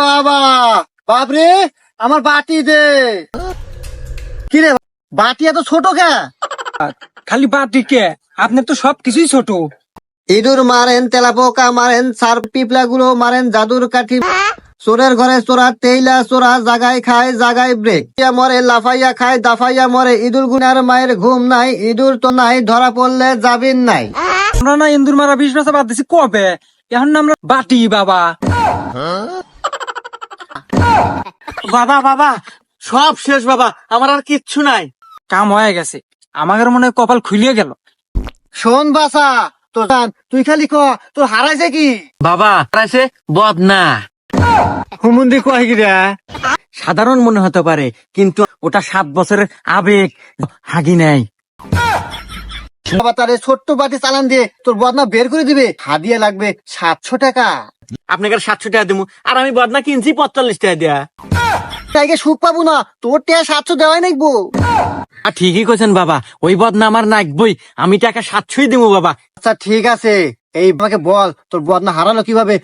বাবা। বাপরে আমার বাটি দে। কি রে বাটি এত ছোট কে? খালি বাটি কে? আপনার তো সব কিছুই ছোট। ইঁদুর মারেন তেলাপোকা মারেন সার পিপলা গুলো মারেন জাদুর কাঠি চোরের ঘরে চোরা তেইলা চোরা জাগায় খায় জাগায় ব্রেক। ইয়া মরে লাফাইয়া খায় দাফাইয়া মরে ইঁদুর গুনার মায়ের ঘুম নাই ইঁদুর তো নাই ধরা পড়লে যাবিন নাই। আমরা না ইন্দুর মারা বিশ বছর বাদ দিছি কবে? এখন না আমরা বাটি বাবা। বাবা বাবা সব শেষ বাবা আমার আর কিচ্ছু নাই। কাম হয়ে গেছে আমাদের মনে কপাল খুলিয়ে গেল। শোন বাসা তোর তুই খালি ক তোর হারাইছে কি? বাবা আছে বদনা। হুমুন্দি কয় কি রে? সাধারণ মনে হতে পারে কিন্তু ওটা সাত বছরের আবেগ হাগি নাই বাবা তারে ছোট্ট বাটি চালান দিয়ে তোর বদনা বের করে দিবে। হাদিয়া লাগবে সাতশো টাকা। আপনাকে সাতশো টাকা দেবো। আর আমি বদনা কিনছি পঁয়তাল্লিশ টাকা দেয়া। তাইকে সুখ পাবো না তোর টাকা সাতশো দেওয়াই নাকবো আর ঠিকই কইছেন বাবা ওই বদনা আমার নাকবই আমি টাকা সাতশোই দেবো বাবা। আচ্ছা ঠিক আছে। এই আমাকে বল তোর বদনা হারালো কীভাবে?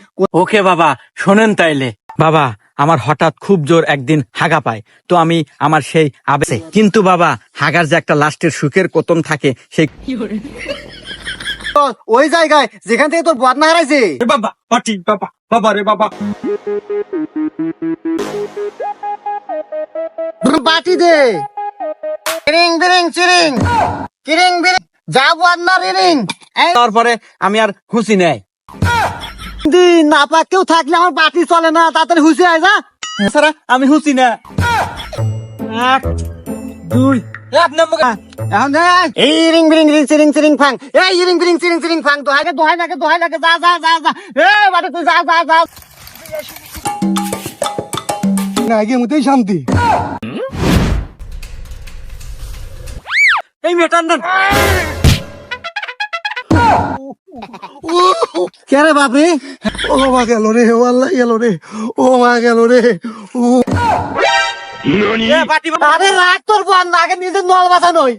ওকে বাবা শোনেন তাইলে। বাবা আমার হঠাৎ খুব জোর একদিন হাগা পায় তো আমি আমার সেই আবেগে। কিন্তু বাবা হাগার যে একটা লাস্টের সুখের কতন থাকে সেই ওই জায়গায় যেখান থেকে তোর বদনা হারাইছে। বাবা বাটি বাবা বাবা রে বাবা। বাটি দে। বিরিং চিরিং। কিরিং বিরিং। যা বদনা এই তারপরে আমি আর খুশি নেই। দি না কেউ থাকলে আমার বাটি চলে না তাড়াতাড়ি হুসে আয় যা। সারা আমি খুশি না। এক দুই। এখন এই, রিং বিরিং রিং ফাং। এই রিং বিরিং চিরিং চিরিং ফাং। দোহাই লাগে দোহাই লাগে দোহাই লাগে। যা যা যা যা। এ বাটে তুই যা যা যা। না আগে মতেই শান্তি। এই মেটান দেন কে রে বাপরে? ও মা গেল রে ও আল্লাহ গেল রে ও মা গেল রে ও। আরে রাগ তোর আগে নিজের নল বাঁচা নই